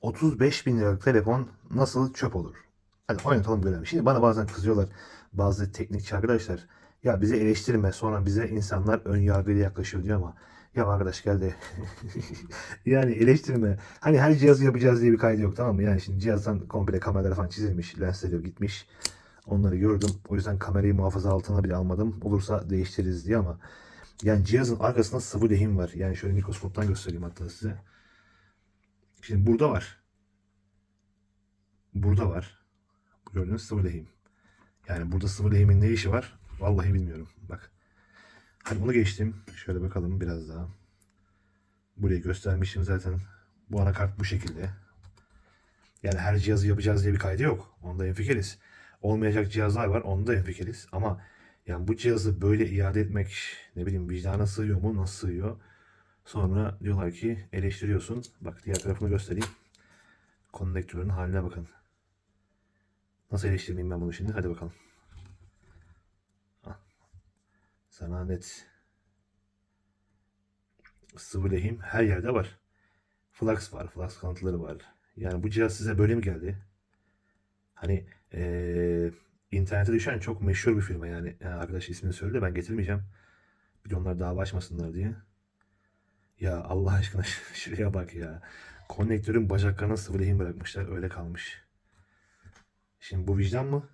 35 bin liralık telefon nasıl çöp olur? Hadi oynatalım görelim. Şimdi bana bazen kızıyorlar bazı teknikçi arkadaşlar. Ya bizi eleştirme sonra bize insanlar ön yargıyla yaklaşıyor diyor ama ya arkadaş geldi. yani eleştirme. Hani her cihazı yapacağız diye bir kaydı yok tamam mı? Yani şimdi cihazdan komple kameralar falan çizilmiş. Lensleri yok gitmiş. Onları gördüm. O yüzden kamerayı muhafaza altına bile almadım. Olursa değiştiririz diye ama yani cihazın arkasında sıvı lehim var. Yani şöyle mikroskoptan göstereyim hatta size. Şimdi burada var. Burada var. Gördüğünüz sıvı lehim. Yani burada sıvı lehimin ne işi var? Vallahi bilmiyorum. Bak. Hadi bunu geçtim. Şöyle bakalım biraz daha. Burayı göstermişim zaten. Bu anakart bu şekilde. Yani her cihazı yapacağız diye bir kaydı yok. Onda enfikiriz. Olmayacak cihazlar var. Onda enfikiriz. Ama yani bu cihazı böyle iade etmek ne bileyim vicdana sığıyor mu? Nasıl sığıyor? Sonra diyorlar ki eleştiriyorsun. Bak diğer tarafını göstereyim. Konnektörün haline bakın. Nasıl eleştirmeyeyim ben bunu şimdi? Hadi bakalım. Al. Sana net sıvı lehim her yerde var. Flux var. Flux kanıtları var. Yani bu cihaz size böyle mi geldi? Hani eee internete düşen çok meşhur bir firma yani. yani arkadaş ismini söyledi ben getirmeyeceğim. Bir de onlar dava açmasınlar diye. Ya Allah aşkına şuraya bak ya. Konnektörün bacaklarına sıvı lehim bırakmışlar. Öyle kalmış. Şimdi bu vicdan mı?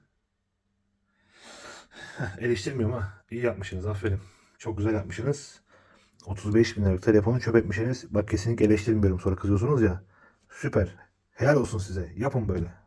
Eleştirmiyorum ha. İyi yapmışsınız. Aferin. Çok güzel yapmışsınız. 35 bin liralık telefonu çöp etmişsiniz. Bak kesinlikle eleştirmiyorum. Sonra kızıyorsunuz ya. Süper. Helal olsun size. Yapın böyle.